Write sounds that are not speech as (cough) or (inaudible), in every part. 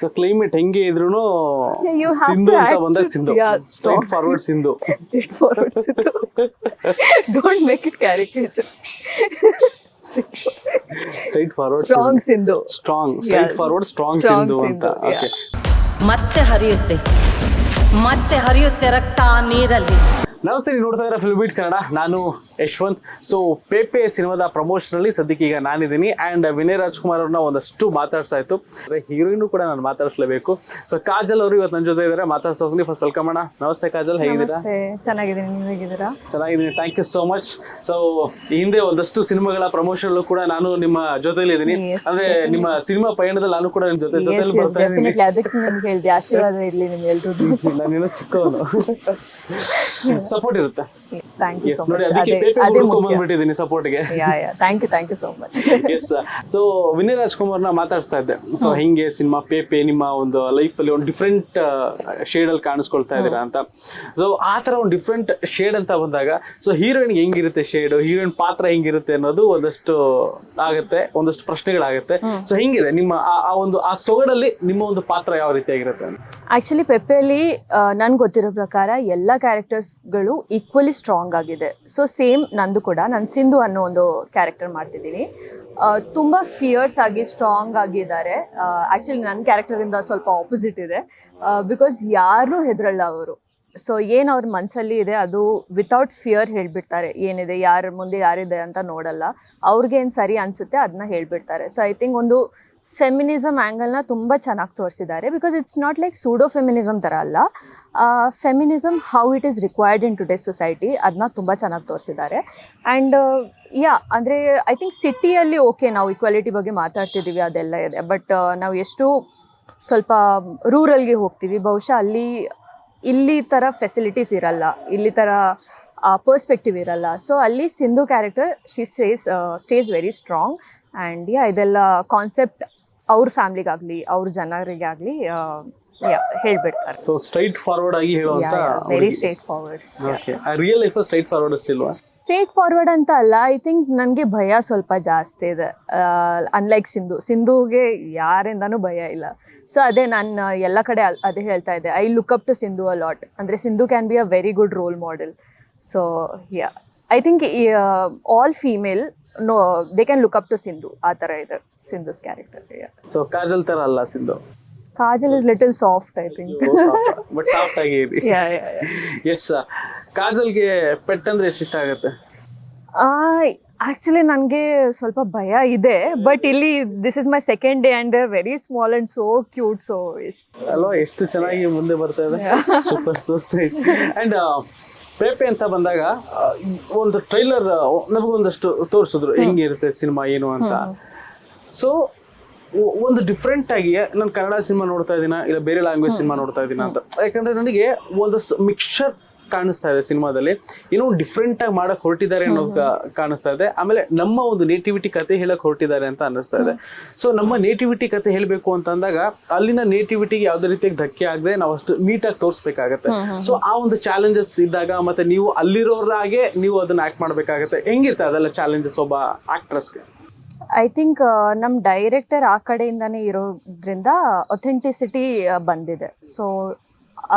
So climate ಹೆಂಗೆ ಇದ್ರು (laughs) ಸಿಂಧು ಅಂತ ಬಂದಾಗ Sindhu. Straightforward Sindhu. Straightforward Sindhu. Don't make it caricature straightforward strong Sindhu. Strong straightforward strong Sindhu ಅಂತ. Okay ಮತ್ತೆ ಹರಿಯುತ್ತೆ. ಮತ್ತೆ ಹರಿಯುತ್ತೆ ರಕ್ತ ನೀರಲ್ಲಿ. ನಮಸ್ತೆ ನೀವು ನೋಡ್ತಾ ಇದ್ರೆ ಫಿಲ್ಮ್ ಬೀಟ್ ಕನ್ನಡ ನಾನು ಯಶವಂತ್. ಸೊ ಪೇಪೆ ಸಿನಿಮಾದ ಪ್ರಮೋಷನಲ್ಲಿ ಸದ್ಯಕ್ಕೆ ಈಗ ನಾನಿದ್ದೀನಿ. ಆ್ಯಂಡ್ ವಿನಯ್ ರಾಜ್ಕುಮಾರ್ ಅವ್ರನ್ನ ಒಂದಷ್ಟು ಮಾತಾಡ್ಸಾ ಇತ್ತು. ಹೀರೋಯಿನ್ ಕೂಡ ನಾನು ಮಾತಾಡಿಸ್ಲೇಬೇಕು. ಸೊ ಕಾಜಲ್ ಅವರು ಇವತ್ತು ನನ್ನ ಜೊತೆ ಇದ್ದಾರೆ. ಮಾತಾಡ್ತಾ ಹೋಗ್ತೀನಿ ಫಸ್ಟ್ ವೆಲ್ಕಮ್ ಅಣ್ಣ. ನಮಸ್ತೆ ಕಾಜಲ್ ಹೇಗಿದ್ದೀರಾ? ಚೆನ್ನಾಗಿದ್ದೀನಿ. ನೀವು ಹೇಗಿದ್ದೀರಾ? ಚೆನ್ನಾಗಿದ್ದೀನಿ. Thank you so much so ಹಿಂದೆ ಒಂದಷ್ಟು ಸಿನಿಮಾಗಳ ಪ್ರಮೋಷನ್ ಕೂಡ ನಾನು ನಿಮ್ಮ ಜೊತೆಲಿ ಇದ್ದೀನಿ. ಅಂದ್ರೆ ನಿಮ್ಮ ಸಿನಿಮಾ ಪಯಣದಲ್ಲಿ ನಾನು ಕೂಡ ನಿಮ್ಮ ಜೊತೆ ಜೊತೆಲಿ ಎಸ್ ಬರ್ತಾ ಇದ್ದೀನಿ. ಅದಕ್ಕೆ ನಿಮ್ಗೆ ಹೇಳಿದೆ. ಆಶೀರ್ವಾದ ಇರಲಿ ನಿಮ್ಗೆ ನಾನು ಚಿಕ್ಕವನು. (laughs) ಸಪೋರ್ಟ್ ಇರುತ್ತೆ. ಥ್ಯಾಂಕ್ ಯು ಸೊ ನೋಡಿ ಮಚ್ ಅದಕ್ಕೆ ಅದೇ ಪೇಪೆ ಹುಡ್ಕೊಂಡ್ ಬಂದ್ಬಿಟ್ಟಿದ್ದೀನಿ ಸಪೋರ್ಟ್ಗೆ yeah yeah thank you thank you so much yes so Vinay ರಾಜ್ಕುಮಾರ್ನ ಮಾತಾಡ್ತಾ ಇದ್ದೆ. ಸೊ ಹಿಂಗೆ ಸಿನಿಮಾ ಪೇಪೆ ನಿಮ್ಮ ಒಂದು ಲೈಫ್ ಅಲ್ಲಿ ಒಂದು ಡಿಫ್ರೆಂಟ್ ಶೇಡ್ ಅಲ್ಲಿ ಕಾಣಿಸ್ಕೊಳ್ತಾ ಇದ್ದೀರಾ ಅಂತ. ಸೊ ಆ ತರ ಒಂದು ಡಿಫ್ರೆಂಟ್ ಶೇಡ್ ಅಂತ ಬಂದಾಗ ಸೊ ಹೀರೋಯಿನ್ ಹೆಂಗಿರುತ್ತೆ ಶೇಡ್ ಹೀರೋಯಿನ್ ಪಾತ್ರ ಹೆಂಗಿರುತ್ತೆ ಅನ್ನೋದು ಒಂದಷ್ಟು ಆಗುತ್ತೆ ಒಂದಷ್ಟು ಪ್ರಶ್ನೆಗಳಾಗುತ್ತೆ. ಸೊ ಹೆಂಗಿದೆ ನಿಮ್ಮ ಆ- ಆ ಒಂದು ಆ ಸೊಗಡಲ್ಲಿ ನಿಮ್ಮ ಒಂದು ಪಾತ್ರ ಯಾವ ರೀತಿಯಾಗಿರುತ್ತೆ ಅಂತ? ಆಕ್ಚುಲಿ ಪೆಪ್ಪೆಯಲ್ಲಿ ನನ್ಗೆ ಗೊತ್ತಿರೋ ಪ್ರಕಾರ ಎಲ್ಲ ಕ್ಯಾರೆಕ್ಟರ್ಸ್ಗಳು ಈಕ್ವಲಿ ಸ್ಟ್ರಾಂಗ್ ಆಗಿದೆ. ಸೊ ಸೇಮ್ ನಂದು ಕೂಡ. ನಾನು ಸಿಂಧು ಅನ್ನೋ ಒಂದು ಕ್ಯಾರೆಕ್ಟರ್ ಮಾಡ್ತಿದ್ದೀನಿ. ತುಂಬಾ ಫಿಯರ್ಸ್ ಆಗಿ ಸ್ಟ್ರಾಂಗ್ ಆಗಿದ್ದಾರೆ. ಆ್ಯಕ್ಚುಲಿ ನನ್ನ ಕ್ಯಾರೆಕ್ಟರಿಂದ ಸ್ವಲ್ಪ ಆಪೋಸಿಟ್ ಇದೆ. ಬಿಕಾಸ್ ಯಾರೂ ಹೆದರಲ್ಲ ಅವರು. ಸೊ ಏನು ಅವ್ರ ಮನಸ್ಸಲ್ಲಿ ಇದೆ, ಅದು ವಿತೌಟ್ ಫಿಯರ್ ಹೇಳ್ಬಿಡ್ತಾರೆ. ಏನಿದೆ, ಯಾರ ಮುಂದೆ ಯಾರಿದೆ ಅಂತ ನೋಡಲ್ಲ. ಅವ್ರಿಗೇನು ಸರಿ ಅನಿಸುತ್ತೆ ಅದನ್ನ ಹೇಳ್ಬಿಡ್ತಾರೆ. ಸೊ ಐ ಥಿಂಕ್ ಒಂದು ಫೆಮಿನಿಸಮ್ ಆ್ಯಂಗಲ್ನ ತುಂಬ ಚೆನ್ನಾಗಿ ತೋರಿಸಿದ್ದಾರೆ. Because it's not like pseudo feminism ಥರ ಅಲ್ಲ feminism how it is required in today society ಅದನ್ನ ತುಂಬ ಚೆನ್ನಾಗಿ ತೋರಿಸಿದ್ದಾರೆ. ಆ್ಯಂಡ್ ಯಾ ಅಂದರೆ ಐ ಥಿಂಕ್ ಸಿಟಿಯಲ್ಲಿ ಓಕೆ ನಾವು ಇಕ್ವಾಲಿಟಿ ಬಗ್ಗೆ ಮಾತಾಡ್ತಿದ್ದೀವಿ ಅದೆಲ್ಲ ಇದೆ. ಬಟ್ ನಾವು ಎಷ್ಟು ಸ್ವಲ್ಪ ರೂರಲ್ಗೆ ಹೋಗ್ತೀವಿ. ಬಹುಶಃ ಅಲ್ಲಿ, ಇಲ್ಲಿ ಥರ ಫೆಸಿಲಿಟೀಸ್ ಇರಲ್ಲ. ಇಲ್ಲಿ ಥರ ಪರ್ಸ್ಪೆಕ್ಟಿವ್ ಇರಲ್ಲ. ಸೊ ಅಲ್ಲಿ Sindhu character she stays stays very strong and yeah ಇದೆಲ್ಲ ಕಾನ್ಸೆಪ್ಟ್ ಅವ್ರ ಫ್ಯಾಮಿಲಿಗಾಗ್ಲಿ ಅವ್ರ ಜನರಿಗಾಗ್ಲಿ ಯಾ ಹೇಳ್ಬಿಡ್ತಾರೆ. ಸೊ ಸ್ಟ್ರೈಟ್ ಫಾರ್ವರ್ಡ್ ಆಗಿ ಹೇಳುವಂತ very straightforward okay real life straightforward ಅಷ್ಟಿಲ್ವಾ straightforward ಅಂತ ಅಲ್ಲ ಐ ಥಿಂಕ್ ನನಗೆ ಭಯ ಸ್ವಲ್ಪ ಜಾಸ್ತಿ ಇದೆ. ಅನ್ಲೈಕ್ ಸಿಂಧು. ಸಿಂಧುಗೆ ಯಾರಿಂದನೂ ಭಯ ಇಲ್ಲ. ಸೊ ಅದೇ ನಾನು ಎಲ್ಲ ಕಡೆ ಅದೇ ಹೇಳ್ತಾ ಇದ್ದೆ. I look up to Sindhu a lot ಅಂದರೆ Sindhu can be a very good role model so yeah I think all female know they can look up to Sindhu. ಆ ಥರ ಇದೆ. ಸಿಂಧುಸ್ ಕ್ಯಾರೆಕ್ಟರ್ ಸೊ ಕಾಜಲ್ ತರ ಅಲ್ಲ Sindhu Kajal is little soft I think but soft ಆಗಿ yeah S ಕಾಜಲ್ಗೆ pet ಅಂದ್ರೆ ಎಷ್ಟು ಇಷ್ಟ ಆಗುತ್ತೆ? ಆಕ್ಚುಲಿ ನನಗೆ ಸ್ವಲ್ಪ ಭಯ ಇದೆ ಬಟ್ ಇಲ್ಲಿ this is my second day and very small and so cute so ಎಷ್ಟು ಅಲ್ವಾ ಎಷ್ಟು ಚೆನ್ನಾಗಿ ಮುಂದೆ ಬರ್ತಾ ಇದೆ. ಸೂಪರ್ ಸೂಸ್ತ ಅಂಡ್ ಪೇಪೆ ಅಂತ ಬಂದಾಗ ಒಂದು ಟ್ರೈಲರ್ ನಮಗೊಂದಷ್ಟು ತೋರಿಸಿದ್ರು. ಹೆಂಗಿರುತ್ತೆ ಸಿನಿಮಾ ಏನು ಅಂತ. ಸೊ ಒಂದು ಡಿಫ್ರೆಂಟ್ ಆಗಿ ನಾನು ಕನ್ನಡ ಸಿನಿಮಾ ನೋಡ್ತಾ ಇದ್ದೀನ ಇಲ್ಲ ಬೇರೆ ಲ್ಯಾಂಗ್ವೇಜ್ ಸಿನಿಮಾ ನೋಡ್ತಾ ಇದ್ದೀನ ಅಂತ. ಯಾಕಂದ್ರೆ ನನಗೆ ಒಂದು ಮಿಕ್ಸ್ಚರ್ ಕಾಣಿಸ್ತಾ ಇದೆ ಸಿನಿಮಾದಲ್ಲಿ ಏನೋ ಡಿಫ್ರೆಂಟ್ ಆಗಿ ಮಾಡಕ್ ಹೊರಟಿದ್ದಾರೆ ಅನ್ನೋದು ಕಾಣಿಸ್ತಾ ಇದೆ. ಆಮೇಲೆ ನಮ್ಮ ಒಂದು ನೇಟಿವಿಟಿ ಕತೆ ಹೇಳಕ್ ಹೊರಟಿದ್ದಾರೆ ಅಂತ ಅನ್ನಿಸ್ತಾ ಇದೆ. ಸೊ ನಮ್ಮ ನೇಟಿವಿಟಿ ಕತೆ ಹೇಳಬೇಕು ಅಂತ ಅಂದಾಗ ಅಲ್ಲಿನ ನೇಟಿವಿಟಿಗೆ ಯಾವ್ದೇ ರೀತಿಯಾಗಿ ಧಕ್ಕೆ ಆಗದೆ ನಾವು ಅಷ್ಟು ನೀಟಾಗಿ ತೋರಿಸ್ಬೇಕಾಗತ್ತೆ. ಸೊ ಆ ಒಂದು ಚಾಲೆಂಜಸ್ ಇದ್ದಾಗ ಮತ್ತೆ ನೀವು ಅಲ್ಲಿರೋರಾಗೆ ನೀವು ಅದನ್ನ ಆಕ್ಟ್ ಮಾಡ್ಬೇಕಾಗತ್ತೆ. ಹೆಂಗಿರ್ತದೆ ಅದೆಲ್ಲ ಚಾಲೆಂಜಸ್ ಒಬ್ಬ ಆಕ್ಟ್ರೆಸ್ಗೆ ಐ ಥಿಂಕ್ ನಮ್ಮ ಡೈರೆಕ್ಟರ್ ಆ ಕಡೆಯಿಂದನೇ ಇರೋದ್ರಿಂದ ಅಥೆಂಟಿಸಿಟಿ ಬಂದಿದೆ. ಸೊ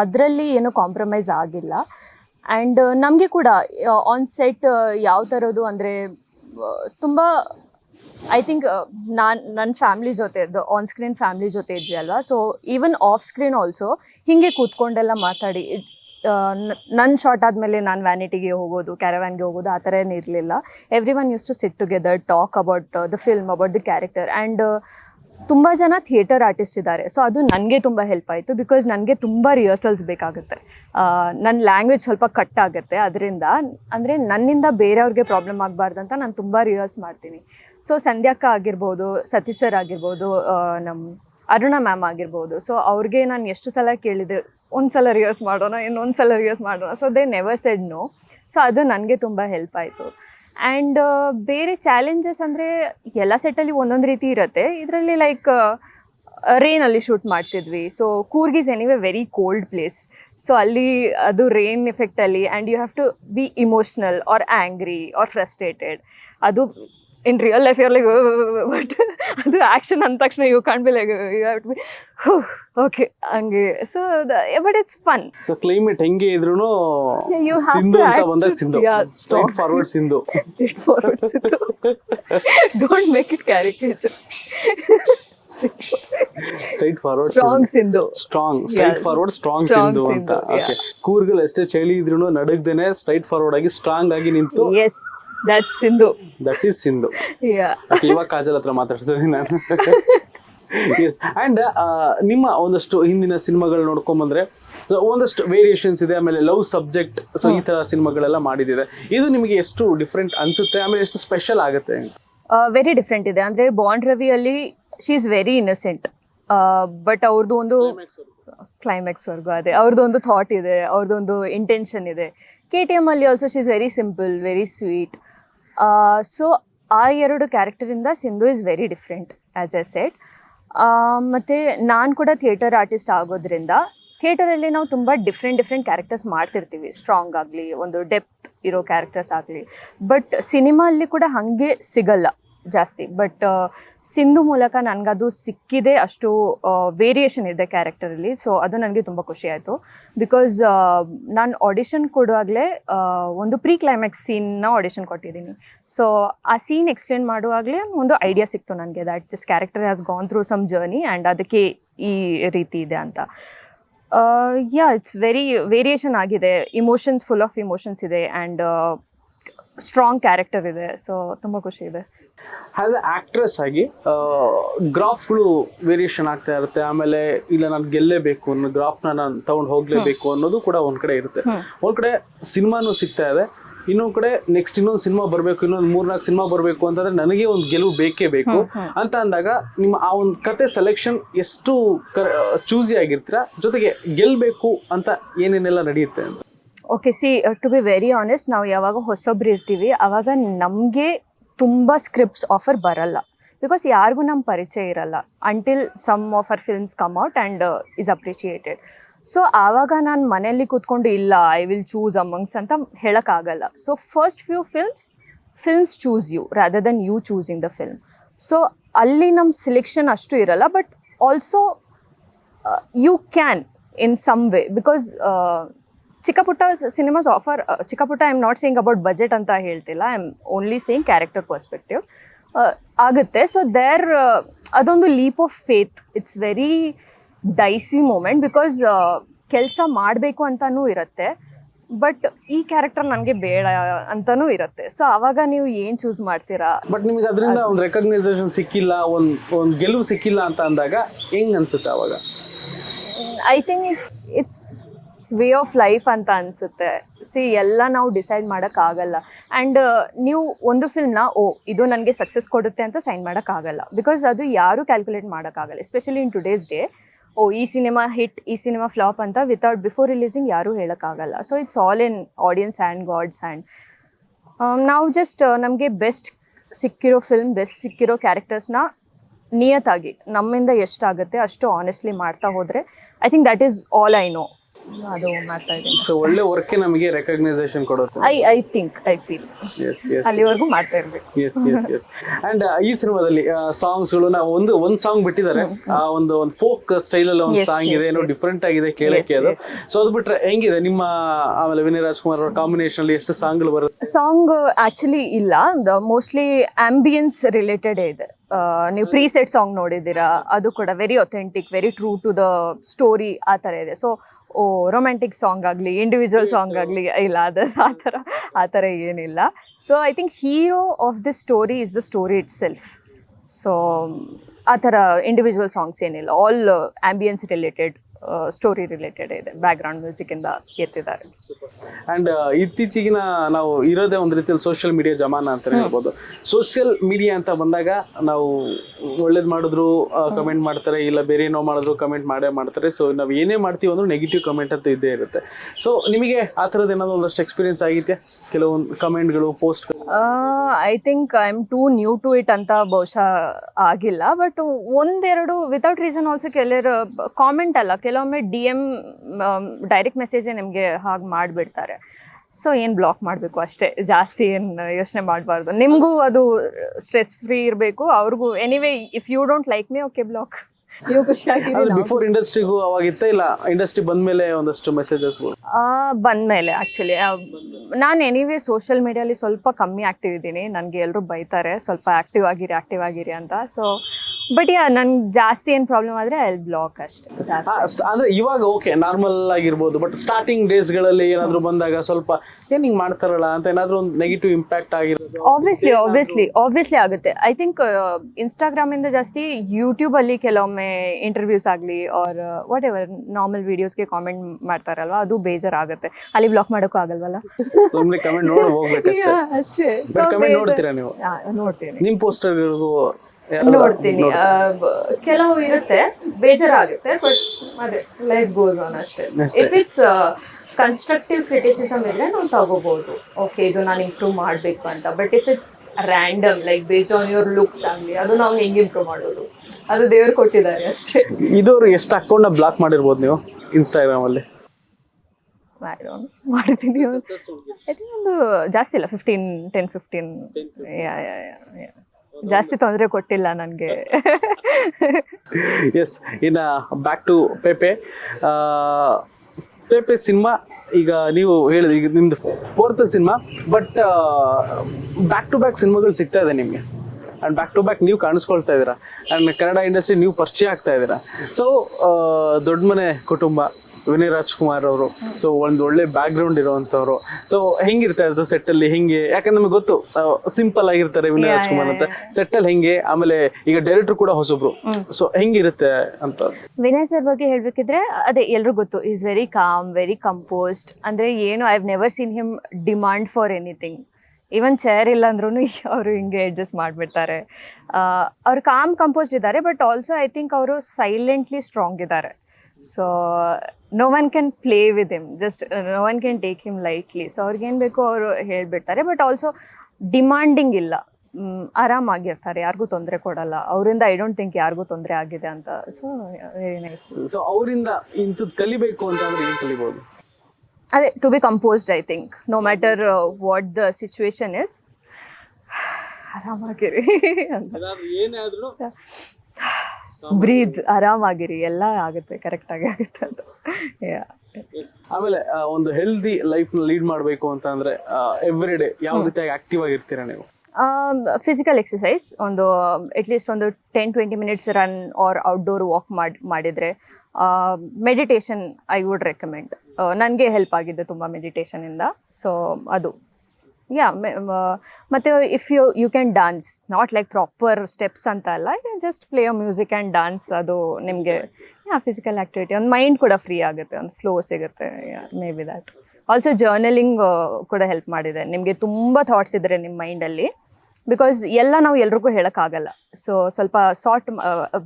ಅದರಲ್ಲಿ ಏನು ಕಾಂಪ್ರಮೈಸ್ ಆಗಿಲ್ಲ. ಆ್ಯಂಡ್ ನಮಗೆ ಕೂಡ ಆನ್ ಸೆಟ್ ಯಾವ ಥರದ್ದು ಅಂದರೆ ತುಂಬ ಐ ಥಿಂಕ್ ನಾನು ನನ್ನ ಫ್ಯಾಮ್ಲಿ ಜೊತೆ ಇದ್ದು ಆನ್ ಸ್ಕ್ರೀನ್ ಫ್ಯಾಮ್ಲಿ ಜೊತೆ ಇದ್ವಿ ಅಲ್ವಾ? So even off screen also ಹೀಗೆ ಕೂತ್ಕೊಂಡೆಲ್ಲ ಮಾತಾಡಿ ನನ್ನ ಶಾರ್ಟ್ ಆದಮೇಲೆ ನಾನು ವ್ಯಾನಿಟಿಗೆ ಹೋಗೋದು ಕ್ಯಾರವ್ಯಾನ್ಗೆ ಹೋಗೋದು, ಆ ಥರ ಏನು ಇರಲಿಲ್ಲ. Everyone used to sit together talk about the film about the character and ತುಂಬ ಜನ ಥಿಯೇಟರ್ ಆರ್ಟಿಸ್ಟ್ ಇದ್ದಾರೆ ಸೊ ಅದು ನನಗೆ ತುಂಬ ಹೆಲ್ಪ್ ಆಯಿತು ಬಿಕಾಸ್ ನನಗೆ ತುಂಬ ರಿಹರ್ಸಲ್ಸ್ ಬೇಕಾಗುತ್ತೆ. ನನ್ನ ಲ್ಯಾಂಗ್ವೇಜ್ ಸ್ವಲ್ಪ ಕಟ್ ಆಗುತ್ತೆ. ಅದರಿಂದ, ಅಂದರೆ ನನ್ನಿಂದ ಬೇರೆಯವ್ರಿಗೆ ಪ್ರಾಬ್ಲಮ್ ಆಗಬಾರ್ದು ಅಂತ ನಾನು ತುಂಬ ರಿಹರ್ಸ್ ಮಾಡ್ತೀನಿ. ಸೊ ಸಂಧ್ಯಾಕ್ಕ ಆಗಿರ್ಬೋದು, ಸತೀಶ್ ಸರ್ ಆಗಿರ್ಬೋದು ನಮ್ಮ ಅರುಣ ಮ್ಯಾಮ್ ಆಗಿರ್ಬೋದು. ಸೊ ಅವ್ರಿಗೆ ನಾನು ಎಷ್ಟು ಸಲ ಕೇಳಿದೆ ಒಂದು ಸಲ ರಿಹರ್ಸ್ ಮಾಡೋಣ ಇನ್ನೊಂದು ಸಲ ರಿಹರ್ಸ್ ಮಾಡೋಣ. So they never said no so ಅದು ನನಗೆ ತುಂಬ ಹೆಲ್ಪ್ ಆಯಿತು. ಆ್ಯಂಡ್ ಬೇರೆ ಚಾಲೆಂಜಸ್ ಅಂದರೆ ಎಲ್ಲ ಸೆಟ್ಟಲ್ಲಿ ಒಂದೊಂದು ರೀತಿ ಇರುತ್ತೆ. ಇದರಲ್ಲಿ ಲೈಕ್ ರೇನಲ್ಲಿ ಶೂಟ್ ಮಾಡ್ತಿದ್ವಿ. So Coorg is anyway very cold place so ಅಲ್ಲಿ ಅದು rain ಎಫೆಕ್ಟಲ್ಲಿ and you have to be emotional or angry or frustrated ಅದು in real life here like but ಅದು ಆ್ಯಕ್ಷನ್ ಅಂದ ತಕ್ಷಣ you can be like you be okay ಹಂಗೆ. So but it's fun so climate ಹೆಂಗೆ ಇದ್ರು you Sindhu ಅಂತ ಬಂದಾಗ Sindhu. Straightforward Sindhu. Straightforward don't make it caricature straightforward strong Sindhu. Strong straightforward strong Sindhu ಅಂತ. Sindhu, okay ಕೂರ್ಗಳು ಎಷ್ಟೇ ಚಳಿ ಇದ್ರೂ ನಡಗ್ದೇನೆ ಸ್ಟ್ರೈಟ್ ಫಾರ್ವರ್ಡ್ ಆಗಿ ಸ್ಟ್ರಾಂಗ್ ಆಗಿ ನಿಂತು. Yes that's Sindhu that is Sindhu yeah ಇವಾಗ ಕಾಜಲ್ ಹತ್ರ ಮಾತಾಡ್ತಿದ್ದೀನಿ ನಾನು. ಎಸ್ ಅಂಡ್ ನಿಮ್ಮ ಒಂದಷ್ಟು ಹಿಂದಿನ ಸಿನಿಮಾಗಳು ನೋಡ್ಕೊಂಬಂದ್ರೆ ಒಂದಷ್ಟು ವೇರಿಯೇಷನ್ಸ್ ಇದೆ ಆಮೇಲೆ ಲವ್ ಸಬ್ಜೆಕ್ಟ್ ಸೊ ಈ ತರ ಸಿನಿಮಾಗಳೆಲ್ಲ ಮಾಡಿದಿದೆ ಇದು ನಿಮಗೆ ಎಷ್ಟು ಡಿಫ್ರೆಂಟ್ ಅನ್ಸುತ್ತೆ ಆಮೇಲೆ ಎಷ್ಟು ಸ್ಪೆಷಲ್ ಆಗುತ್ತೆ ವೆರಿ ಡಿಫ್ರೆಂಟ್ ಇದೆ. ಅಂದ್ರೆ Bond ರವಿಯಲ್ಲಿ she is very innocent but ಅವ್ರದ್ದು ಒಂದು ಕ್ಲೈಮ್ಯಾಕ್ಸ್ ವರ್ಗು. ಅದೇ. ಅವ್ರದ್ದು ಒಂದು ಥಾಟ್ ಇದೆ ಅವ್ರದ್ದೊಂದು ಇಂಟೆನ್ಷನ್ ಇದೆ. ಕೆ ಟಿ ಎಂ ಅಲ್ಲಿ also she is very simple very sweet so ಆ ಎರಡು ಕ್ಯಾರೆಕ್ಟರಿಂದ Sindhu is very different as a set ಮತ್ತು ನಾನು ಕೂಡ ಥಿಯೇಟರ್ ಆರ್ಟಿಸ್ಟ್ ಆಗೋದ್ರಿಂದ ಥಿಯೇಟರಲ್ಲಿ ನಾವು ತುಂಬ ಡಿಫ್ರೆಂಟ್ ಡಿಫ್ರೆಂಟ್ ಕ್ಯಾರೆಕ್ಟರ್ಸ್ ಮಾಡ್ತಿರ್ತೀವಿ ಸ್ಟ್ರಾಂಗ್ ಆಗಲಿ, ಒಂದು ಡೆಪ್ತ್ ಇರೋ ಕ್ಯಾರೆಕ್ಟರ್ಸ್ ಆಗಲಿ. ಬಟ್ ಸಿನಿಮಾ ಅಲ್ಲಿ ಕೂಡ ಹಾಗೆ ಸಿಗಲ್ಲ ಜಾಸ್ತಿ. ಬಟ್ ಸಿಂಧು ಮೂಲಕ ನನಗದು ಸಿಕ್ಕಿದೆ ಅಷ್ಟು ವೇರಿಯೇಷನ್ ಇದೆ ಕ್ಯಾರೆಕ್ಟರಲ್ಲಿ ಸೊ ಅದು ನನಗೆ ತುಂಬ ಖುಷಿ ಆಯಿತು. ಬಿಕಾಸ್ ನಾನು ಆಡಿಷನ್ ಕೊಡುವಾಗಲೇ ಒಂದು ಪ್ರೀ ಕ್ಲೈಮ್ಯಾಕ್ಸ್ ಸೀನ್ನ ಆಡಿಷನ್ ಕೊಟ್ಟಿದ್ದೀನಿ. ಸೊ ಆ ಸೀನ್ ಎಕ್ಸ್ಪ್ಲೇನ್ ಮಾಡುವಾಗಲೇ ಒಂದು ಐಡಿಯಾ ಸಿಕ್ತು ನನಗೆ that this character has gone through some journey and ಅದಕ್ಕೆ ಈ ರೀತಿ ಇದೆ ಅಂತ. ಯಾ ಇಟ್ಸ್ ವೆರಿ ವೇರಿಯೇಷನ್ ಆಗಿದೆ. ಇಮೋಷನ್ಸ್ ಫುಲ್ ಆಫ್ ಇಮೋಷನ್ಸ್ ಇದೆ ಆ್ಯಂಡ್ ಸ್ಟ್ರಾಂಗ್ ಕ್ಯಾರೆಕ್ಟರ್ ಇದೆ. ಸೊ ತುಂಬ ಖುಷಿ ಇದೆ. ಆಸ್ ಅ ಆಕ್ಟ್ರೆಸ್ ಆಗಿ ಗ್ರಾಫ್ಗಳು ವೇರಿಯೇಷನ್ ಆಗ್ತಾ ಇರುತ್ತೆ. ಆಮೇಲೆ ಇಲ್ಲ ನಾನು ಗೆಲ್ಲೇಬೇಕು ಅನ್ನೋ ಗ್ರಾಫ್ನ ನಾನು ತಗೊಂಡು ಹೋಗ್ಲೇಬೇಕು ಅನ್ನೋದು ಕೂಡ ಒಂದು ಕಡೆ ಇರುತ್ತೆ. ಒಂದು ಕಡೆ ಸಿನಿಮಾನು ಸಿಗ್ತಾ ಇದೆ. ಇನ್ನೊಂದು ಕಡೆ ನೆಕ್ಸ್ಟ್ ಇನ್ನೊಂದು ಸಿನಿಮಾ ಬರಬೇಕು ಇನ್ನೊಂದು ಮೂರ್ನಾಲ್ಕು ಸಿನಿಮಾ ಬರಬೇಕು ಅಂತಂದ್ರೆ ನನಗೆ ಒಂದು ಗೆಲುವು ಬೇಕೇ ಬೇಕು ಅಂತ ಅಂದಾಗ ನಿಮ್ಮ ಆ ಒಂದು ಕತೆ ಸೆಲೆಕ್ಷನ್ ಎಷ್ಟು ಚೂಸಿ ಆಗಿರ್ತೀರಾ? ಜೊತೆಗೆ ಗೆಲ್ಬೇಕು ಅಂತ ಏನೇನೆಲ್ಲ ನಡೆಯುತ್ತೆ ಅಂತ? Okay see to be very honest ನಾವು ಯಾವಾಗ ಹೊಸೊಬ್ರು ಇರ್ತೀವಿ ಆವಾಗ ನಮಗೆ ತುಂಬ ಸ್ಕ್ರಿಪ್ಟ್ಸ್ ಆಫರ್ ಬರಲ್ಲ. ಬಿಕಾಸ್ ಯಾರಿಗೂ ನಮ್ಮ ಪರಿಚಯ ಇರಲ್ಲ. Until some of our films come out and is appreciated so ಆವಾಗ ನಾನು ಮನೆಯಲ್ಲಿ ಕೂತ್ಕೊಂಡು ಇಲ್ಲ ಐ ವಿಲ್ ಚೂಸ್ ಅಮಂಗ್ಸ್ ಅಂತ ಹೇಳೋಕ್ಕಾಗಲ್ಲ. So first few films films choose you rather then you choosing the film so ಅಲ್ಲಿ ನಮ್ಮ ಸಿಲೆಕ್ಷನ್ ಅಷ್ಟು ಇರಲ್ಲ but also you can in some way because ಚಿಕ್ಕ ಪುಟ್ಟ ಸಿನಿಮಾಸ್ ಆಫರ್ ಚಿಕ್ಕ ಪುಟ್ಟ I am not saying about budget ಅಂತ ಹೇಳ್ತಿಲ್ಲ. I am only saying character perspective ಆಗುತ್ತೆ. ಸೊ ದೇರ್ ಅದೊಂದು leap of faith it's very dicey moment because ಕೆಲಸ ಮಾಡಬೇಕು ಅಂತಲೂ ಇರುತ್ತೆ. ಬಟ್ ಈ ಕ್ಯಾರೆಕ್ಟರ್ ನನಗೆ ಬೇಡ ಅಂತಲೂ ಇರುತ್ತೆ. ಸೊ ಆವಾಗ ನೀವು ಏನು ಚೂಸ್ ಮಾಡ್ತೀರಾ? ಬಟ್ ನಿಮಗೆ ಅದರಿಂದ ಒಂದು ರೆಕಗ್ನೈಸೇಷನ್ ಸಿಕ್ಕಿಲ್ಲ ಒಂದು ಒಂದು ಗೆಲುವು ಸಿಕ್ಕಿಲ್ಲ ಅಂತ ಅಂದಾಗ ಹೆಂಗ್ ಅನ್ಸುತ್ತೆ ಅವಾಗ? I think it's way of life ಅಂತ ಅನಿಸುತ್ತೆ. ಸಿ, ಎಲ್ಲ ನಾವು ಡಿಸೈಡ್ ಮಾಡೋಕ್ಕಾಗಲ್ಲ. ಆ್ಯಂಡ್ ನೀವು ಒಂದು ಫಿಲ್ಮ್ನ, ಓ, ಇದು ನನಗೆ ಸಕ್ಸಸ್ ಕೊಡುತ್ತೆ ಅಂತ ಸೈನ್ ಮಾಡೋಕ್ಕಾಗಲ್ಲ. ಬಿಕಾಸ್ ಅದು ಯಾರೂ ಕ್ಯಾಲ್ಕುಲೇಟ್ ಮಾಡೋಕ್ಕಾಗಲ್ಲ. Especially in today's day, oh, ಈ ಸಿನಿಮಾ ಹಿಟ್, ಈ ಸಿನಿಮಾ ಫ್ಲಾಪ್ ಅಂತ ವಿತೌಟ್ ಬಿಫೋರ್ ರಿಲೀಸಿಂಗ್ ಯಾರೂ ಹೇಳೋಕ್ಕಾಗಲ್ಲ. So, it's all in audience hand god's hand ನಾವು ಜಸ್ಟ್, ನಮಗೆ ಬೆಸ್ಟ್ ಸಿಕ್ಕಿರೋ ಫಿಲ್ಮ್, ಬೆಸ್ಟ್ ಸಿಕ್ಕಿರೋ ಕ್ಯಾರೆಕ್ಟರ್ಸ್ನ ನಿಯತ್ತಾಗಿ, ನಮ್ಮಿಂದ ಎಷ್ಟಾಗುತ್ತೆ ಅಷ್ಟು ಆನೆಸ್ಟ್ಲಿ ಮಾಡ್ತಾ ಹೋದರೆ I think that is all I know ಅದು ಮಾಡ್ತಾ ಇದ್ದೀನಿ ಸೊ ಒಳ್ಳೆ ವರ್ಕ್ ನಮಗೆ ರೆಕಗ್ನೈಸೇಷನ್ ಕೊಡುತ್ತೆ. I I think I feel yes yes ಅಲ್ಲಿವರೆಗೂ ಮಾಡ್ತಾ ಇರ್ಬೇಕು. ಎಸ್ ಎಸ್ ಎಸ್ ಅಂಡ್ ಈ ಸಿನಿಮಾದಲ್ಲಿ ಸಾಂಗ್ಸ್ಗಳು ನಾವು ಒಂದು ಒಂದ್ ಸಾಂಗ್ ಬಿಟ್ಟಿದ್ದಾರೆ. ಆ ಒಂದು ಒಂದು ಫೋಕ್ ಸ್ಟೈಲ್ ಅಲ್ಲಿ ಒಂದು ಸಾಂಗ್ ಇದೆ ಏನೋ. ಡಿಫ್ರೆಂಟ್ ಆಗಿದೆ ಕೇಳಕ್ಕೆ ಅದು. ಸೊ ಅದು ಬಿಟ್ರೆ ಹೆಂಗಿದೆ ನಿಮ್ಮ ಆಮೇಲೆ ವಿನಯ್ ರಾಜ್ಕುಮಾರ್ ಅವರ ಕಾಂಬಿನೇಷನ್ ಅಲ್ಲಿ ಎಷ್ಟು ಸಾಂಗ್ಗಳು ಬರುತ್ತೆ? ಸಾಂಗ್ ಆಕ್ಚುಲಿ ಇಲ್ಲ. ಮೋಸ್ಟ್ಲಿ ಆಂಬಿಯನ್ಸ್ ರಿಲೇಟೆಡ್ ಇದೆ. ನೀವು ಪ್ರೀಸೆಟ್ ಸಾಂಗ್ ನೋಡಿದ್ದೀರಾ? ಅದು ಕೂಡ very authentic very true to the story ಆ ಥರ ಇದೆ. ಸೊ ಓ ರೊಮ್ಯಾಂಟಿಕ್ ಸಾಂಗ್ ಆಗಲಿ ಇಂಡಿವಿಜುವಲ್ ಸಾಂಗ್ ಆಗಲಿ ಇಲ್ಲ ಅದು ಆ ಥರ ಆ ಥರ ಏನಿಲ್ಲ. So I think hero of this story is the story itself so ಆ ಥರ ಇಂಡಿವಿಜುವಲ್ ಸಾಂಗ್ಸ್ ಏನಿಲ್ಲ. All ambience related story related ಇದೆ ಬ್ಯಾಕ್ಗ್ರೌಂಡ್ ಮ್ಯೂಸಿಕಿಂದ ಎತ್ತಿದ್ದಾರೆ. ಅಂಡ್ ಇತ್ತೀಚಿಗಿನ ನಾವು ಇರೋದೇ ಒಂದು ರೀತಿಯಲ್ಲಿ ಸೋಷಿಯಲ್ ಮೀಡಿಯಾ ಜಮಾನ ಅಂತ ಹೇಳ್ಬೋದು. ಸೋಷಿಯಲ್ ಮೀಡಿಯಾ ಅಂತ ಬಂದಾಗ ನಾವು ಒಳ್ಳೇದು ಮಾಡಿದ್ರು ಕಮೆಂಟ್ ಮಾಡ್ತಾರೆ ಇಲ್ಲ ಬೇರೆ ಏನೋ ಮಾಡಿದ್ರು ಕಮೆಂಟ್ ಮಾಡೇ ಮಾಡ್ತಾರೆ. ಸೊ ನಾವು ಏನೇ ಮಾಡ್ತೀವಿ ಅಂದ್ರೆ ನೆಗೆಟಿವ್ ಕಮೆಂಟ್ ಅಂತ ಇದ್ದೇ ಇರುತ್ತೆ. ಸೊ ನಿಮಗೆ ಆ ಥರದ್ದು ಏನಾದರೂ ಒಂದಷ್ಟು ಎಕ್ಸ್ಪೀರಿಯನ್ಸ್ ಆಗಿದೆಯಾ ಕೆಲವೊಂದು ಕಮೆಂಟ್ಗಳು ಪೋಸ್ಟ್ಗಳು I think I am too new to it ಅಂತ ಬಹುಶಃ ಆಗಿಲ್ಲ ಬಟ್ ಒಂದೆರಡು ವಿತೌಟ್ ರೀಸನ್ ಆಲ್ಸೋ ಕೆಲವರು ಕಾಮೆಂಟ್ ಅಲ್ಲ, ಕೆಲವೊಮ್ಮೆ ಡಿ ಎಂ ಡೈರೆಕ್ಟ್ ಮೆಸೇಜೇ ನಿಮಗೆ ಹಾಗೆ ಮಾಡಿಬಿಡ್ತಾರೆ. ಸೊ ಏನು ಬ್ಲಾಕ್ ಮಾಡಬೇಕು ಅಷ್ಟೇ, ಜಾಸ್ತಿ ಏನು ಯೋಚನೆ ಮಾಡಬಾರ್ದು. ನಿಮಗೂ ಅದು ಸ್ಟ್ರೆಸ್ ಫ್ರೀ ಇರಬೇಕು, ಅವ್ರಿಗೂ anyway if you don't like me okay block ನೀವು ಖುಷಿಯಾಗಿರಿ ನಾವು. ಬಿಫೋರ್ ಇಂಡಸ್ಟ್ರಿಗೂ ಅವಾಗಿತ್ತ ಇಲ್ಲ? ಇಂಡಸ್ಟ್ರಿ ಬಂದ್ಮೇಲೆ ಒಂದಷ್ಟು ಮೆಸೇಜಸ್ಗಳು ಬಂದಮೇಲೆ ಆಕ್ಚುಲಿ ನಾನು ಎನಿವೇ ಸೋಷಿಯಲ್ ಮೀಡಿಯಲ್ಲಿ ಸ್ವಲ್ಪ ಕಮ್ಮಿ ಆಕ್ಟಿವ್ ಇದ್ದೀನಿ. ನನಗೆ ಎಲ್ಲರೂ ಬೈತಾರೆ ಸ್ವಲ್ಪ ಆಕ್ಟಿವ್ ಆಗಿರಿ ಆಕ್ಟಿವ್ ಆಗಿರಿ ಅಂತ. ಸೊ ಬಟ್ ಯಾ ನನ್ಗೆ ಜಾಸ್ತಿ ಏನ್ ಪ್ರಾಬ್ಲಮ್ ಆದ್ರೆ ಅಲ್ಲಿ ಬ್ಲಾಕ್ ಅಷ್ಟೇ. ಜಾಸ್ತಿ. ಅಂದ್ರೆ ಇವಾಗ ಓಕೆ ನಾರ್ಮಲ್ ಆಗಿರ್ಬೋದು ಬಟ್ ಸ್ಟಾರ್ಟಿಂಗ್ ಡೇಸ್ಗಳಲ್ಲಿ ಏನಾದ್ರು ಬಂದಾಗ ಸ್ವಲ್ಪ ಏನ್ ಹಿಂಗ್ ಮಾಡ್ತಾರಲ್ಲ? ಅಂತ ಏನಾದ್ರು ಒಂದು ನೆಗೆಟಿವ್ ಇಂಪ್ಯಾಕ್ಟ್ ಆಗಿರೋದು. ಆಬ್ವಿಯಸ್ಲಿ ಆಬ್ವಿಯಸ್ಲಿ ಆಬ್ವಿಯಸ್ಲಿ ಆಗುತ್ತೆ. ಐ ಥಿಂಕ್ ಇನ್ಸ್ಟಾಗ್ರಾಮಿಂದ ಜಾಸ್ತಿ ಯೂಟ್ಯೂಬಲ್ಲಿ ಕೆಲವೊಮ್ಮೆ ಇಂಟರ್ವ್ಯೂಸ್ ಆಗಲಿ ಆರ್ ವಾಟ್ ಎವರ್ ನಾರ್ಮಲ್ ವೀಡಿಯೋಸ್ಗೆ ಕಾಮೆಂಟ್ ಮಾಡ್ತಾರಲ್ವ ಅದು ಬೇಜಾರಾಗುತ್ತೆ. ಅಲ್ಲಿ ಬ್ಲಾಕ್ ಮಾಡೋಕ್ಕೂ ಆಗಲ್ವಲ್ಲ? ಸುಮ್ನೆ ಕಮೆಂಟ್ ನೋಡಿ ಹೋಗ್ಬೇಕು ಅಷ್ಟೇ. ಕಮೆಂಟ್ ನೋಡ್ತೀರಾ ನೀವು? ನೋಡ್ತೀನಿ. ನಿಮ್ ಪೋಸ್ಟರ್ಗಳಿಗೂ ನೋಡ್ತೀನಿ. ಕೆಲವು ಇರುತ್ತೆ ಬೇಜಾರಾಗುತ್ತೆ ಬಟ್ ಅದೇ ಲೈಫ್ ಗೋಸ್ ಆನ್ ಅಷ್ಟೇ. ಇಫ್ ಇಟ್ಸ್ ಕನ್ಸ್ಟ್ರಕ್ಟಿವ್ ಕ್ರಿಟಿಸಿಸಮ್ ಇದ್ರೆ ನಾವು ತಗೋಬಹುದು ಓಕೆ ಇದು ನಾನು ಇಂಪ್ರೂವ್ ಮಾಡಬೇಕು ಅಂತ. But if it's random like based on your looks ಆಗಲಿ ಅದು ನಾವು ಹೆಂಗೆ ಇಂಪ್ರೂವ್ ಮಾಡೋದು? ಅದು ದೇವ್ರು ಕೊಟ್ಟಿದ್ದಾರೆ ಅಷ್ಟೇ. ಇದವ್ರು ಎಷ್ಟು ಅಕೌಂಟ್ ಬ್ಲಾಕ್ ಮಾಡಿರ್ಬೋದು ನೀವು ಇನ್ಸ್ಟಾಗ್ರಾಮ್ ಅಲ್ಲಿ. ಮಾಡ್ತೀನಿ. ಐ ಥಿಂಕ್ ಒಂದು ಜಾಸ್ತಿ ಇಲ್ಲ ಫಿಫ್ಟೀನ್ ಟೆನ್ ಫಿಫ್ಟೀನ್ ಜಾಸ್ತಿ ತೊಂದರೆ ಕೊಟ್ಟಿಲ್ಲ ನನಗೆ. ಎಸ್ (laughs) ಇನ್ನ back to Pepe Pepe cinema ಈಗ ನೀವು ಹೇಳಿದ್ರಿ ಈಗ ನಿಮ್ದು fourth cinema but back to back ಸಿನಿಮಾಗಳು ಸಿಗ್ತಾ ಇದೆ ನಿಮಗೆ. ಆ್ಯಂಡ್ ಬ್ಯಾಕ್ ಟು ಬ್ಯಾಕ್ ನೀವು ಕಾಣಿಸ್ಕೊಳ್ತಾ ಇದ್ದೀರಾ. ಆ್ಯಂಡ್ ಕನ್ನಡ ಇಂಡಸ್ಟ್ರಿ ನೀವು ಪರಿಚಯ ಆಗ್ತಾ ಇದ್ದೀರಾ. ಸೊ ದೊಡ್ಡ ಮನೆ ಕುಟುಂಬ ವಿನಯ್ ರಾಜ್ಕುಮಾರ್ ಅವರು. ಸೊ ಒಂದು ಒಳ್ಳೆ ಬ್ಯಾಕ್ ಗ್ರೌಂಡ್ ಇರುವಂತವ್ರು. ಸೊ ಹೆಂಗಿರ್ತಾ ಇದ್ರು ಸೆಟ್ ಅಲ್ಲಿ? ಹೆಂಗೆ? ಯಾಕಂದ್ರೆ ನಮಗೆ ಗೊತ್ತು ಸಿಂಪಲ್ ಆಗಿರ್ತಾರೆ ವಿನಯ್ ರಾಜ್ಕುಮಾರ್ ಅಂತ. ಸೆಟ್ ಅಲ್ಲಿ ಹೆಂಗೆ? ಆಮೇಲೆ ಈಗ ಡೈರೆಕ್ಟರ್ ಕೂಡ ಹೊಸಬ್ರು. ಸೊ ಹೆಂಗಿರುತ್ತೆ ಅಂತ. ವಿನಯ್ ಸರ್ ಬಗ್ಗೆ ಹೇಳ್ಬೇಕಿದ್ರೆ ಅದೇ ಎಲ್ರು ಗೊತ್ತು is very calm very composed ಅಂದ್ರೆ ಏನು I never seen him demand for anything even chair ಇಲ್ಲ ಅಂದ್ರೂ (laughs) ಅವರು ಹಿಂಗೆ ಅಡ್ಜಸ್ಟ್ ಮಾಡಿಬಿಡ್ತಾರೆ. ಅವ್ರು ಕಾಮ್ ಕಂಪೋಸ್ಡ್ ಇದ್ದಾರೆ ಬಟ್ ಆಲ್ಸೋ ಐ ಥಿಂಕ್ ಅವರು ಸೈಲೆಂಟ್ಲಿ ಸ್ಟ್ರಾಂಗ್ ಇದ್ದಾರೆ. So no one can play with him just no one can take him lightly so ಅವ್ರಿಗೇನು ಬೇಕೋ ಅವರು ಹೇಳಿಬಿಡ್ತಾರೆ. ಬಟ್ ಆಲ್ಸೋ ಡಿಮಾಂಡಿಂಗ್ ಇಲ್ಲ. ಆರಾಮಾಗಿರ್ತಾರೆ ಯಾರಿಗೂ ತೊಂದರೆ ಕೊಡಲ್ಲ. ಅವರಿಂದ ಐ ಡೋಂಟ್ ಥಿಂಕ್ ಯಾರಿಗೂ ತೊಂದರೆ ಆಗಿದೆ ಅಂತ. ಸೊ ವೆರಿ ನೈಸ್ ಸೊ ಅವರಿಂದ ಇಂಥದ್ದು ಕಲಿಬೇಕು ಅಂತ ಅಂದ್ರೆ ಏನು ಕಲಿಬೋದು? ಅದೇ to be composed I think no matter what the situation is ಆರಾಮಾಗಿರಿ. ಏನಾದರೂ ಬ್ರೀದ್ ಆರಾಮಾಗಿರಿ ಎಲ್ಲ ಆಗುತ್ತೆ ಕರೆಕ್ಟಾಗಿ ಆಗುತ್ತೆ ಅದು. ಆಮೇಲೆ ಆ, ಒಂದು ಹೆಲ್ದಿ ಲೈಫ್ನ ಲೀಡ್ ಮಾಡಬೇಕು ಅಂತ ಅಂದ್ರೆ ಎವ್ರಿ ಡೇ ಯಾವ ರೀತಿಯಾಗಿ ಆಕ್ಟಿವ್ ಆಗಿರ್ತೀರಾ ನೀವು? ಫಿಸಿಕಲ್ ಎಕ್ಸಸೈಸ್ ಒಂದು ಅಟ್ಲೀಸ್ಟ್ ಒಂದು ten twenty minutes run or outdoor walk ಮಾಡಿ ಮಾಡಿದರೆ ಮೆಡಿಟೇಷನ್ ಐ ವುಡ್ ರೆಕಮೆಂಡ್ ನನಗೆ ಹೆಲ್ಪ್ ಆಗಿದೆ ತುಂಬ ಮೆಡಿಟೇಷನಿಂದ ಸೊ ಅದು. ಯಾ ಮತ್ತು if you you can dance not like proper steps ಅಂತ ಅಲ್ಲ just play a music and dance ಅದು ನಿಮಗೆ ಯಾ ಫಿಸಿಕಲ್ ಆ್ಯಕ್ಟಿವಿಟಿ ಒಂದು ಮೈಂಡ್ ಕೂಡ ಫ್ರೀ ಆಗುತ್ತೆ ಒಂದು ಫ್ಲೋ ಸಿಗುತ್ತೆ maybe that also journaling ಕೂಡ ಹೆಲ್ಪ್ ಮಾಡಿದೆ. ನಿಮಗೆ ತುಂಬ ಥಾಟ್ಸ್ ಇದ್ದರೆ ನಿಮ್ಮ ಮೈಂಡಲ್ಲಿ ಬಿಕಾಸ್ ಎಲ್ಲ ನಾವು ಎಲ್ರಿಗೂ ಹೇಳೋಕ್ಕಾಗಲ್ಲ. ಸೊ ಸ್ವಲ್ಪ ಸಾರ್ಟ್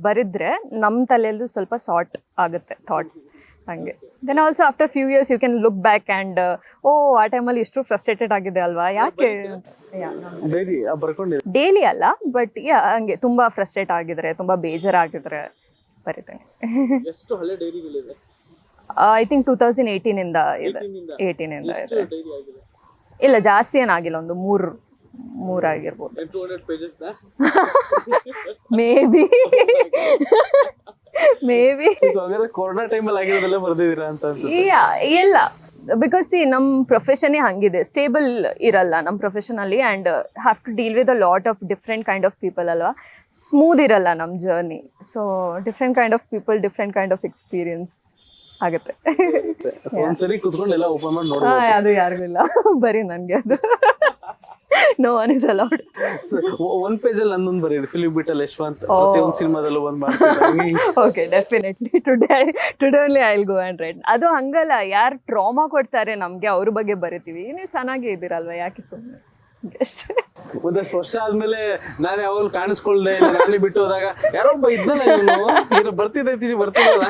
ಬರಿದ್ರೆ ನಮ್ಮ ತಲೆಯಲ್ಲೂ ಸ್ವಲ್ಪ ಸಾರ್ಟ್ ಆಗುತ್ತೆ ಥಾಟ್ಸ್ ಹಂಗೆ. Then also after few years you can look back and oh ಆ ಟೈಮಲ್ಲಿ ಇಷ್ಟು ಫ್ರಸ್ಟ್ರೇಟೆಡ್ ಆಗಿದೆ ಅಲ್ವಾ? ಯಾಕೆ? ಡೈಲಿ ಅಲ್ಲ ಬಟ್ ಯಾ ಹಂಗೆ ತುಂಬ ಫ್ರಸ್ಟ್ರೇಟ್ ಆಗಿದ್ರೆ ತುಂಬ ಬೇಜಾರಾಗಿದ್ರೆ ಬರಿತೇನೆ. (laughs) ಎಷ್ಟು ಹಳೆ ಡೈರಿಗಳಿದೆ? ಐ ಥಿಂಕ್ ಟೂ ತೌಸಂಡ್ ಏಯ್ಟೀನಿಂದ ಇದೆ ಏಯ್ಟೀನಿಂದ ಇದೆ? ಇಲ್ಲ ಜಾಸ್ತಿ ಏನಾಗಿಲ್ಲ ಒಂದು ಮೂರು ಮೂರಾಗಿರ್ಬೋದು maybe may be (laughs) corona ಟೈಮಲ್ಲಿ ಆಗಿರೋದೆಲ್ಲ ಬರ್ದಿದ್ದೀರಾ ಅಂತ ಬಿಕಾಸ್ ಸಿ ನಮ್ಮ ಪ್ರೊಫೆಷನ್ನೇ ಹಂಗಿದೆ. ಸ್ಟೇಬಲ್ ಇರಲ್ಲ ನಮ್ಮ ಪ್ರೊಫೆಷನಲ್ಲಿ and have to deal with a lot of different kind of people ಅಲ್ವಾ? ಸ್ಮೂತ್ ಇರಲ್ಲ ನಮ್ಮ journey so different kind of people different kind of experience ಆಗುತ್ತೆ. ಅದು ಯಾರಿಗೂ ಇಲ್ಲ. (laughs) ಬರೀ ನನಗೆ ಅದು. (laughs) ನೋ ಒನ್ ಇಸ್ ಅಲೌಡ್ ಒಂದ್ ಪೇಜ್ ಅಲ್ಲಿ ಹನ್ನೊಂದು ಬರೀರಿ ಫಿಲಿಪ್ ಬಿಟ್ಟಲ್ ಯಶವಂತ್. ಪ್ರತಿಯೊಂದು ಸಿನಿಮಾದಲ್ಲೂ ಒಂದ್ ಮಾಡ್ತಾರೆ okay definitely today today only I will go and right ಅದು ಹಂಗಲ್ಲ ಯಾರು ಟ್ರಾಮಾ ಕೊಡ್ತಾರೆ ನಮಗೆ ಅವ್ರ ಬಗ್ಗೆ ಬರಿತೀವಿ. ನೀವು ಚೆನ್ನಾಗಿ ಇದ್ದೀರಲ್ವ? ಯಾಕೆ ಸುಮ್ಮನೆ ಅಷ್ಟೇ. ಒಂದಷ್ಟು ವರ್ಷ ಆದ್ಮೇಲೆ ನಾನೇ ಯಾವಾಗಲೂ ಕಾಣಿಸ್ಕೊಳ್ದೆ ಅಲ್ಲಿ ನಾನೇ ಬಿಟ್ಟು ಹೋದಾಗ ಯಾರೋ ಒಬ್ಬ ಇದ್ದಲ್ಲ ನೀನು ಏನೋ ಬರ್ತಿದ್ದೈತಿ ಬರ್ತಿದ್ದಲ್ಲ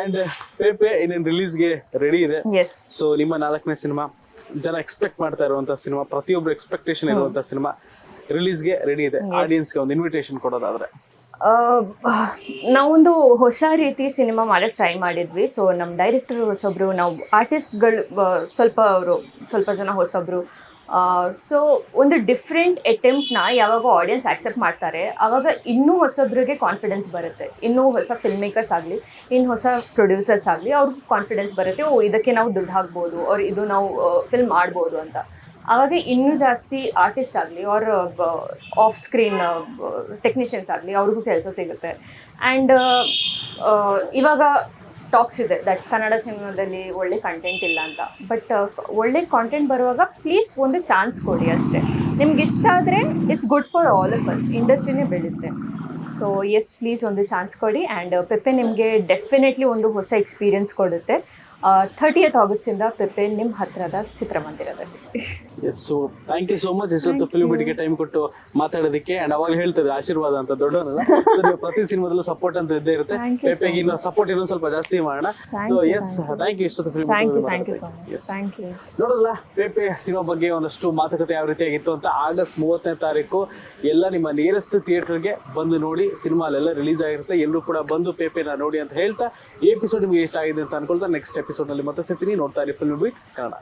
ಅಂಡ್ ಪೇಪೆ ಇನ್ನೇನು ರಿಲೀಸ್ಗೆ ರೆಡಿ ಇದೆ. ಸೊ ನಿಮ್ಮ ನಾಲ್ಕನೇ ಸಿನಿಮಾ ಜನ ಎಕ್ಸ್ಪೆಕ್ಟ್ ಮಾಡ್ತಾ ಇರುವಂತ ಸಿನಿಮಾ ಪ್ರತಿಯೊಬ್ಬರು ಎಕ್ಸ್ಪೆಕ್ಟೇಷನ್ ಇರುವಂತ ಸಿನಿಮಾ ರಿಲೀಸ್ಗೆ ರೆಡಿ ಇದೆ. ಆಡಿಯನ್ಸ್ಗೆ ಒಂದು ಇನ್ವಿಟೇಷನ್ ಕೊಡೋದಾದ್ರೆ. ನಾವೊಂದು ಹೊಸ ರೀತಿ ಸಿನಿಮಾ ಮಾಡೋಕ್ಕೆ ಟ್ರೈ ಮಾಡಿದ್ವಿ. ಸೊ ನಮ್ಮ ಡೈರೆಕ್ಟರ್ ಹೊಸೊಬ್ರು, ನಾವು ಆರ್ಟಿಸ್ಟ್ಗಳು ಸ್ವಲ್ಪ ಅವರು, ಸ್ವಲ್ಪ ಜನ ಹೊಸೊಬ್ರು. ಸೊ ಒಂದು ಡಿಫ್ರೆಂಟ್ ಅಟೆಂಪ್ಟ್ನ ಯಾವಾಗ ಆಡಿಯನ್ಸ್ ಆಕ್ಸೆಪ್ಟ್ ಮಾಡ್ತಾರೆ ಆವಾಗ ಇನ್ನೂ ಹೊಸೊಬ್ರಿಗೆ ಕಾನ್ಫಿಡೆನ್ಸ್ ಬರುತ್ತೆ. ಇನ್ನೂ ಹೊಸ ಫಿಲ್ಮ್ ಮೇಕರ್ಸ್ ಆಗಲಿ ಇನ್ನು ಹೊಸ ಪ್ರೊಡ್ಯೂಸರ್ಸ್ ಆಗಲಿ, ಅವ್ರಿಗೆ ಕಾನ್ಫಿಡೆನ್ಸ್ ಬರುತ್ತೆ, ಓ, ಇದಕ್ಕೆ ನಾವು ದುಡ್ಡು ಹಾಕ್ಬೋದು ಅವ್ರು ಇದು ನಾವು ಫಿಲ್ಮ್ ಮಾಡ್ಬೋದು ಅಂತ. ಆವಾಗ ಇನ್ನೂ ಜಾಸ್ತಿ ಆರ್ಟಿಸ್ಟ್ ಆಗಲಿ ಅವ್ರ ಆಫ್ ಸ್ಕ್ರೀನ್ ಟೆಕ್ನಿಷಿಯನ್ಸ್ ಆಗಲಿ ಅವ್ರಿಗೂ ಕೆಲಸ ಸಿಗುತ್ತೆ. ಆ್ಯಂಡ್ ಇವಾಗ ಟಾಕ್ಸ್ ಇದೆ ದಟ್ ಕನ್ನಡ ಸಿನಿಮಾದಲ್ಲಿ ಒಳ್ಳೆ ಕಂಟೆಂಟ್ ಇಲ್ಲ ಅಂತ. ಬಟ್ ಒಳ್ಳೆ ಕಾಂಟೆಂಟ್ ಬರುವಾಗ ಪ್ಲೀಸ್ ಒಂದು ಚಾನ್ಸ್ ಕೊಡಿ ಅಷ್ಟೇ. ನಿಮ್ಗೆ ಇಷ್ಟ ಆದರೆ it's good for all of us ಇಂಡಸ್ಟ್ರಿನೇ ಬೆಳೆಯುತ್ತೆ. ಸೊ ಎಸ್ ಪ್ಲೀಸ್ ಒಂದು ಚಾನ್ಸ್ ಕೊಡಿ. ಆ್ಯಂಡ್ ಪೆಪ್ಪೆ ನಿಮಗೆ ಡೆಫಿನೆಟ್ಲಿ ಒಂದು ಹೊಸ ಎಕ್ಸ್ಪೀರಿಯನ್ಸ್ ಕೊಡುತ್ತೆ. ಥರ್ಟಿಯತ್ ಇಂದ ಪೆಪ್ಪೆ ನಿಮ್ಮ ಹತ್ತಿರದ ಚಿತ್ರಮಂದಿರದಲ್ಲಿ. Yes so thank you so much ಇಷ್ಟೊತ್ತು ಫಿಲ್ಮ್ ಬಿಟ್ಟಿಗೆ ಟೈಮ್ ಕೊಟ್ಟು ಮಾತಾಡೋದಕ್ಕೆ ಅಂಡ್ ಅವಾಗ ಹೇಳ್ತಾರೆ ಆಶೀರ್ವಾದ ಅಂತ ದೊಡ್ಡ (laughs) ಪ್ರತಿ ಸಿನಿಮಾದಲ್ಲೂ ಸಪೋರ್ಟ್ ಅಂತ ಇದ್ದೇ ಇರುತ್ತೆ. ಪೆಪ್ಪೆಗೆ ಇನ್ನು ಸಪೋರ್ಟ್ ಇನ್ನೊಂದು ಸ್ವಲ್ಪ ಜಾಸ್ತಿ ಮಾಡೋಣ. ಸೊ ಎಸ್ ಥ್ಯಾಂಕ್ ಯು ಇಷ್ಟೊತ್ತು ಫಿಲ್ಮ್ ನೋಡಲ್ಲ ಪೇಪೆ ಸಿನಿಮಾ ಬಗ್ಗೆ ಒಂದಷ್ಟು ಮಾತುಕತೆ ಯಾವ ರೀತಿಯಾಗಿತ್ತು ಅಂತ ಆಗಸ್ಟ್ ಮೂವತ್ತನೇ ತಾರೀಕು ಎಲ್ಲ ನಿಮ್ಮ ನಿಯರೆಸ್ಟ್ ಥಿಯೇಟರ್ಗೆ ಬಂದು ನೋಡಿ ಸಿನಿಮಾ ಅಲ್ಲೆಲ್ಲ ರಿಲೀಸ್ ಆಗಿರುತ್ತೆ. ಎಲ್ಲರೂ ಕೂಡ ಬಂದು ಪೇಪೆನ ನೋಡಿ ಅಂತ ಹೇಳ್ತಾ ಈ ಎಪಿಸೋಡ್ ನಿಮಗೆ ಇಷ್ಟ ಆಗಿದೆ ಅಂತ ಅನ್ಕೊಳ್ತಾ ನೆಕ್ಸ್ಟ್ ಎಪಿಸೋಡ್ನಲ್ಲಿ ಮತ್ತೆ ಸಿಗ್ತೀನಿ ನೋಡ್ತಾ ಇರಿ ಫಿಲ್ಮ್ ಬೀಟ್ ಕನ್ನಡ